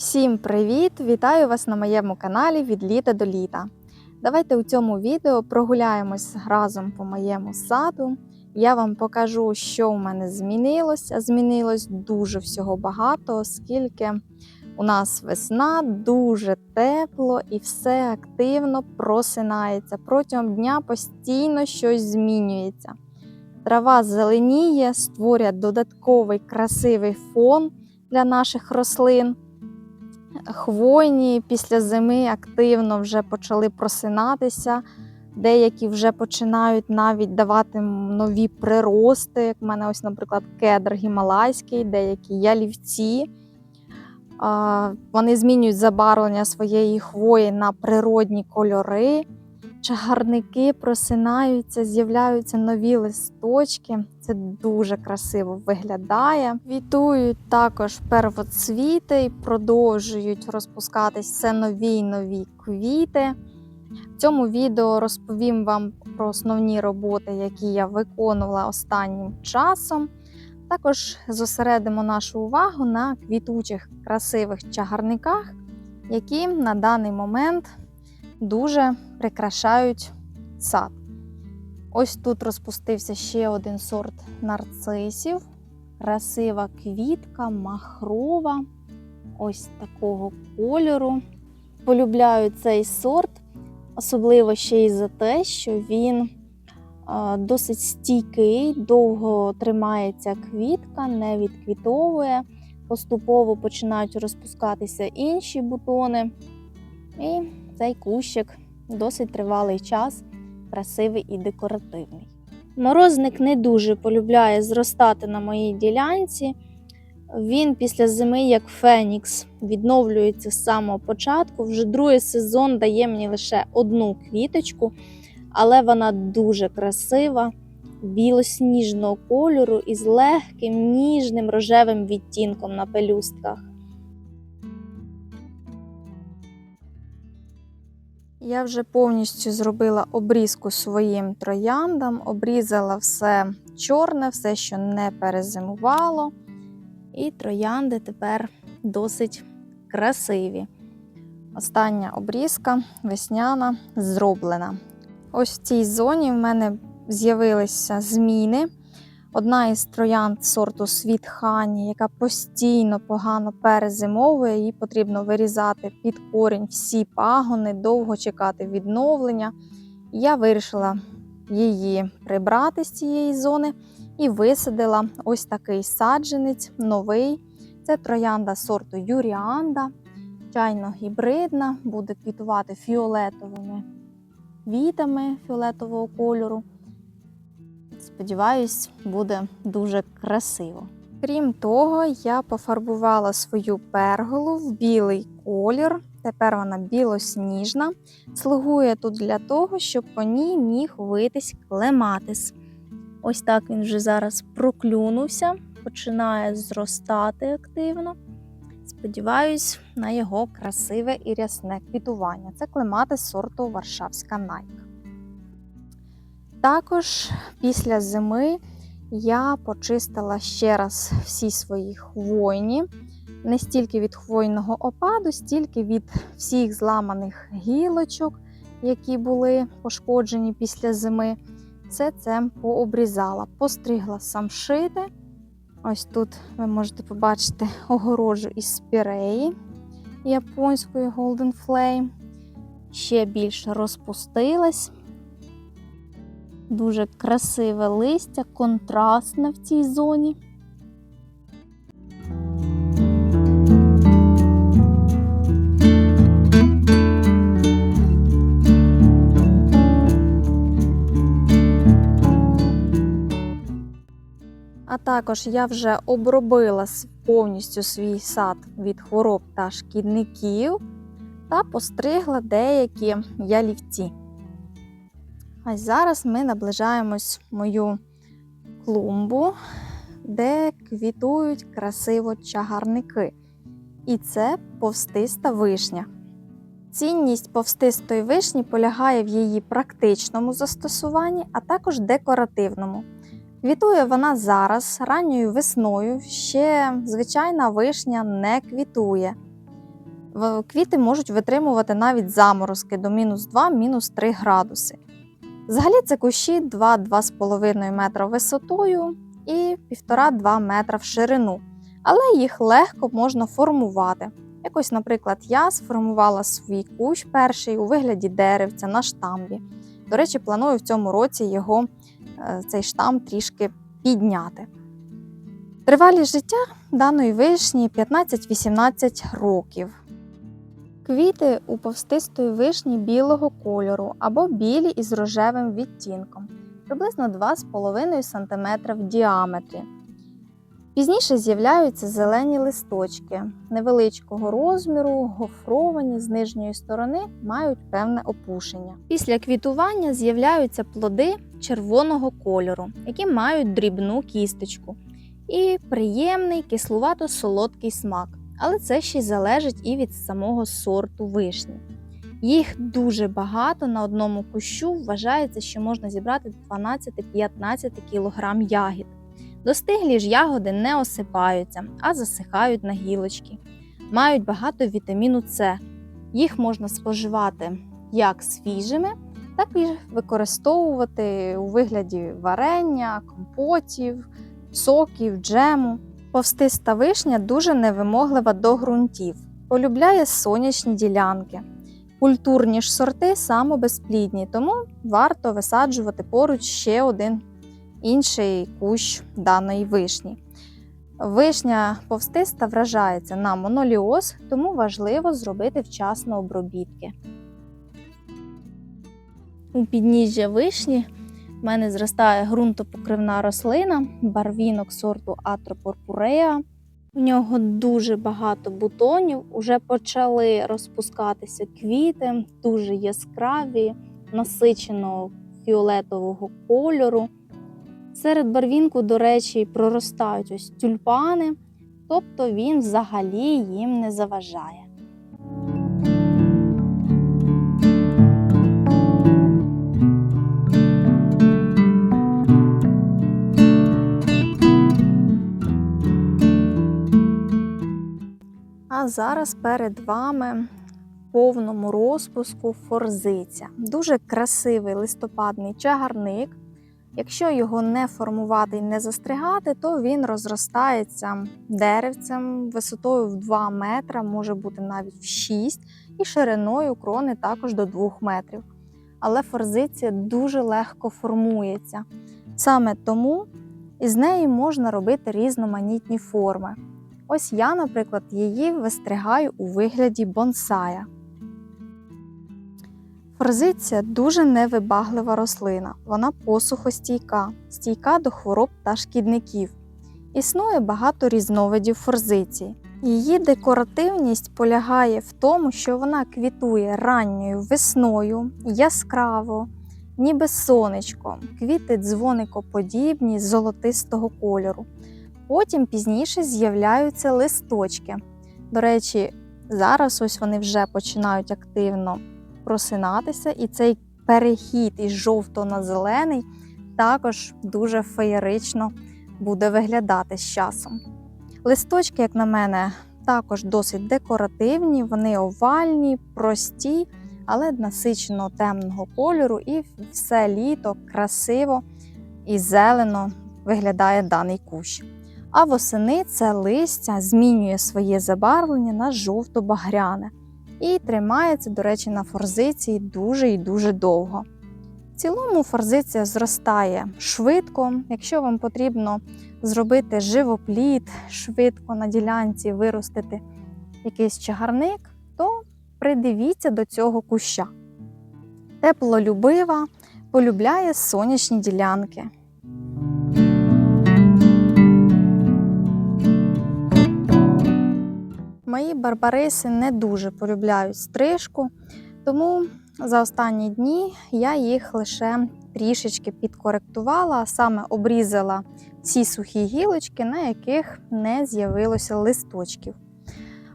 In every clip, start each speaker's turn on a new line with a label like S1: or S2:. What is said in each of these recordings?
S1: Всім привіт! Вітаю вас на моєму каналі від літа до літа. Давайте у цьому відео прогуляємось разом по моєму саду. Я вам покажу, що у мене змінилось. Змінилось дуже всього багато, оскільки у нас весна дуже тепло і все активно просинається. Протягом дня постійно щось змінюється. Трава зеленіє, створює додатковий красивий фон для наших рослин. Хвойні після зими активно вже почали просинатися. Деякі вже починають навіть давати нові прирости. Як в мене, ось, наприклад, кедр гімалайський, деякі ялівці. Вони змінюють забарвлення своєї хвої на природні кольори. Чагарники просинаються, з'являються нові листочки. Це дуже красиво виглядає. Квітують також первоцвіти і продовжують розпускатись все нові й нові квіти. В цьому відео розповім вам про основні роботи, які я виконувала останнім часом. Також зосередимо нашу увагу на квітучих красивих чагарниках, які на даний момент дуже прикрашають сад. Ось тут розпустився ще один сорт нарцисів. Красива квітка, махрова, ось такого кольору. Полюбляю цей сорт, особливо ще й за те, що він досить стійкий, довго тримається квітка, не відквітовує. Поступово починають розпускатися інші бутони. І цей кущик досить тривалий час, красивий і декоративний. Морозник не дуже полюбляє зростати на моїй ділянці. Він після зими, як Фенікс, відновлюється з самого початку. Вже другий сезон дає мені лише одну квіточку, але вона дуже красива, білосніжного кольору із легким ніжним рожевим відтінком на пелюстках. Я вже повністю зробила обрізку своїм трояндам, обрізала все чорне, все, що не перезимувало. І троянди тепер досить красиві. Остання обрізка весняна зроблена. Ось в цій зоні в мене з'явилися зміни. Одна із троянд сорту Світ Хані, яка постійно погано перезимовує, її потрібно вирізати під корінь всі пагони, довго чекати відновлення. Я вирішила її прибрати з цієї зони і висадила ось такий саджанець новий. Це троянда сорту Юріанда, чайно гібридна, буде квітувати фіолетовими квітами фіолетового кольору. Сподіваюсь, буде дуже красиво. Крім того, я пофарбувала свою перголу в білий колір. Тепер вона білосніжна. Слугує тут для того, щоб по ній міг витись клематис. Ось так він вже зараз проклюнувся, починає зростати активно. Сподіваюсь на його красиве і рясне квітування. Це клематис сорту Варшавська Найк. Також після зими я почистила ще раз всі свої хвойні, не стільки від хвойного опаду, стільки від всіх зламаних гілочок, які були пошкоджені після зими. Це пообрізала, постригла самшити. Ось тут ви можете побачити огорожу із спіреї японської Golden Flame. Ще більше розпустилась. Дуже красиве листя, контрастне в цій зоні. А також я вже обробила повністю свій сад від хвороб та шкідників та постригла деякі ялівці. Ось зараз ми наближаємось мою клумбу, де квітують красиво чагарники. І це повстиста вишня. Цінність повстистої вишні полягає в її практичному застосуванні, а також декоративному. Квітує вона зараз, ранньою весною. Ще звичайна вишня не квітує. Квіти можуть витримувати навіть заморозки до мінус 2, мінус 3 градуси. Взагалі це кущі 2-2,5 метра висотою і 1,5-2 метра в ширину, але їх легко можна формувати. Якось, наприклад, я сформувала свій кущ перший у вигляді деревця на штамбі. До речі, планую в цьому році його е, цей штамп трішки підняти. Тривалість життя даної вишні 15-18 років. Квіти у повстистої вишні білого кольору або білі із рожевим відтінком, приблизно 2,5 см в діаметрі. Пізніше з'являються зелені листочки невеличкого розміру, гофровані з нижньої сторони, мають певне опушення. Після квітування з'являються плоди червоного кольору, які мають дрібну кісточку і приємний кислувато-солодкий смак. Але це ще й залежить і від самого сорту вишні. Їх дуже багато на одному кущу. Вважається, що можна зібрати 12-15 кг ягід. Достиглі ж ягоди не осипаються, а засихають на гілочки. Мають багато вітаміну С. Їх можна споживати як свіжими, так і використовувати у вигляді варення, компотів, соків, джему. Повстиста вишня дуже невимоглива до ґрунтів, полюбляє сонячні ділянки. Культурні ж сорти самобезплідні, тому варто висаджувати поруч ще один інший кущ даної вишні. Вишня повстиста вражається на моноліоз, тому важливо зробити вчасно обробітки. У підніжжя вишні в мене зростає ґрунтопокривна рослина, барвінок сорту Атропорпуреа. У нього дуже багато бутонів, уже почали розпускатися квіти, дуже яскраві, насиченого фіолетового кольору. Серед барвінку, до речі, проростають ось тюльпани, тобто він взагалі їм не заважає. А зараз перед вами в повному розпуску форзиця. Дуже красивий листопадний чагарник. Якщо його не формувати і не застригати, то він розростається деревцем висотою в 2 метра, може бути навіть в 6, і шириною крони також до 2 метрів. Але форзиція дуже легко формується. Саме тому із неї можна робити різноманітні форми. Ось я, наприклад, її вистригаю у вигляді бонсая. Форзиція дуже невибаглива рослина. Вона посухостійка, стійка до хвороб та шкідників. Існує багато різновидів форзиції. Її декоративність полягає в тому, що вона квітує ранньою весною, яскраво, ніби сонечко, квіти дзвоникоподібні золотистого кольору. Потім пізніше з'являються листочки. До речі, зараз ось вони вже починають активно просинатися, і цей перехід із жовто на зелений також дуже феєрично буде виглядати з часом. Листочки, як на мене, також досить декоративні, вони овальні, прості, але насиченого темного кольору, і все літо красиво і зелено виглядає даний кущ. А восени це листя змінює своє забарвлення на жовто-багряне і тримається, до речі, на форзиції дуже і дуже довго. В цілому форзиція зростає швидко. Якщо вам потрібно зробити живоплід, швидко на ділянці виростити якийсь чагарник, то придивіться до цього куща. Теплолюбива, полюбляє сонячні ділянки. Мої барбариси не дуже полюбляють стрижку, тому за останні дні я їх лише трішечки підкоректувала, а саме обрізала ці сухі гілочки, на яких не з'явилося листочків.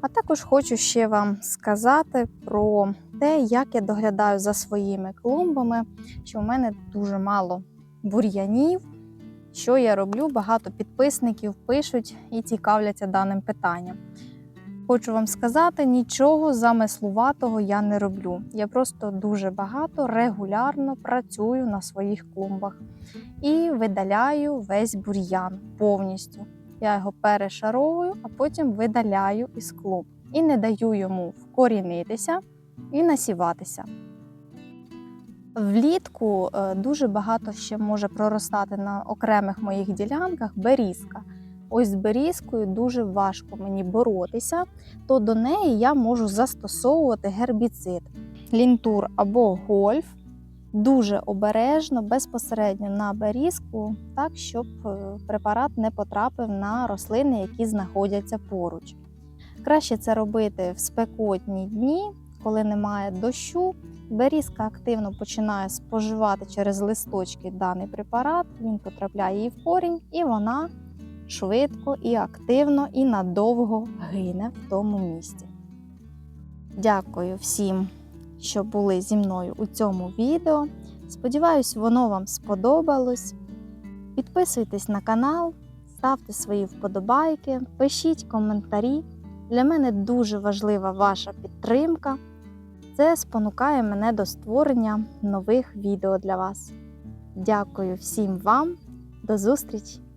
S1: А також хочу ще вам сказати про те, як я доглядаю за своїми клумбами, що в мене дуже мало бур'янів. Що я роблю? Багато підписників пишуть і цікавляться даним питанням. Хочу вам сказати, нічого замислуватого я не роблю. Я просто дуже багато регулярно працюю на своїх клумбах і видаляю весь бур'ян повністю. Я його перешаровую, а потім видаляю із клуб і не даю йому вкорінитися і насіватися. Влітку е, дуже багато ще може проростати на окремих моїх ділянках берізка. Ось з берізкою дуже важко мені боротися, то до неї я можу застосовувати гербіцид, лінтур або гольф. Дуже обережно, безпосередньо на берізку, так щоб е, препарат не потрапив на рослини, які знаходяться поруч. Краще це робити в спекотні дні, коли немає дощу. Берізка активно починає споживати через листочки даний препарат, він потрапляє їй в корінь, і вона швидко і активно і надовго гине в тому місці. Дякую всім, що були зі мною у цьому відео. Сподіваюсь, воно вам сподобалось. Підписуйтесь на канал, ставте свої вподобайки, пишіть коментарі. Для мене дуже важлива ваша підтримка. Це спонукає мене до створення нових відео для вас. Дякую всім вам, до зустрічі!